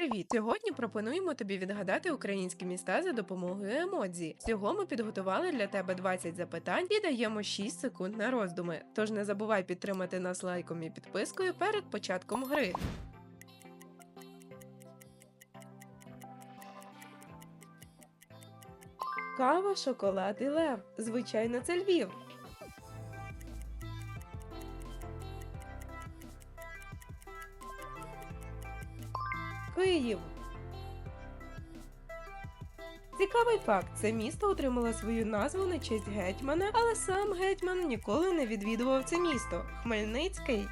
привіт! Сьогодні пропонуємо тобі відгадати українські міста за допомогою емодзі. Всього ми підготували для тебе 20 запитань і даємо 6 секунд на роздуми. Тож не забувай підтримати нас лайком і підпискою перед початком гри. Кава, шоколад і лев. Звичайно, це Львів. Київ. Цікавий факт: це місто отримало свою назву на честь гетьмана, але сам гетьман ніколи не відвідував це місто. Хмельницький.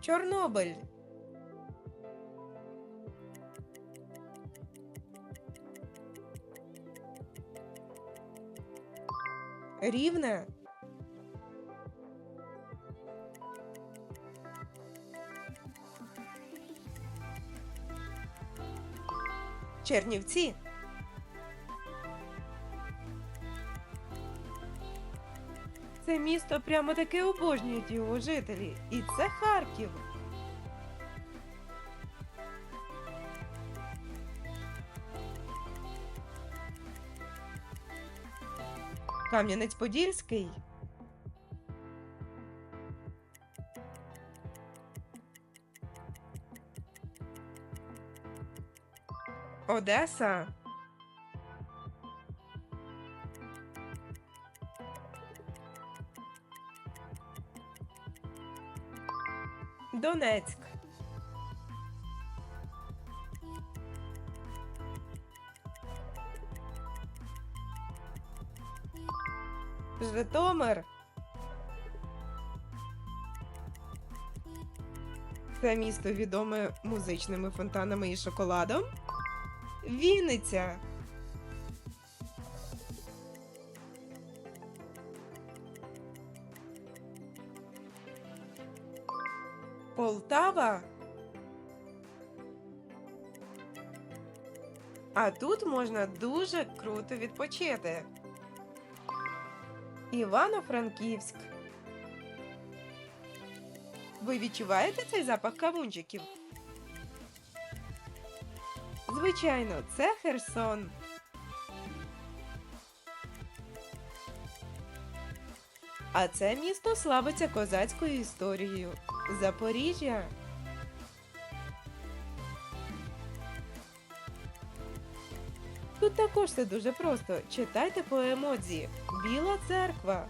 Чорнобиль. Рівне. Чернівці. Це місто прямо таки обожнюють його жителі. І це Харків. Кам'янець-Подільський. Одеса. Донецьк. Житомир. Це місто відоме музичними фонтанами і шоколадом. Вінниця. Полтава. А тут можна дуже круто відпочити. Івано-Франківськ. Ви відчуваєте цей запах кавунчиків? Звичайно, це Херсон. А це місто славиться козацькою історією. Запоріжжя. Тут також все дуже просто. Читайте по емодзі. Біла церква.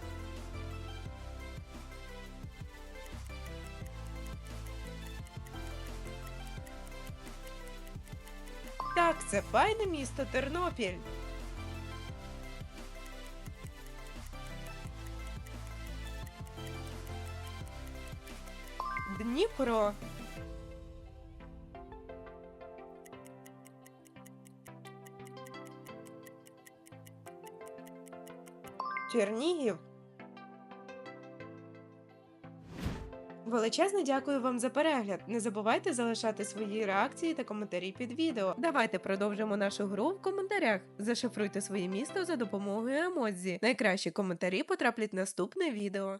Так, це файне місто Тернопіль. Дніпро. Чернігів. Величезно дякую вам за перегляд. Не забувайте залишати свої реакції та коментарі під відео. Давайте продовжимо нашу гру в коментарях. Зашифруйте своє місто за допомогою емодзі. Найкращі коментарі потраплять в наступне відео.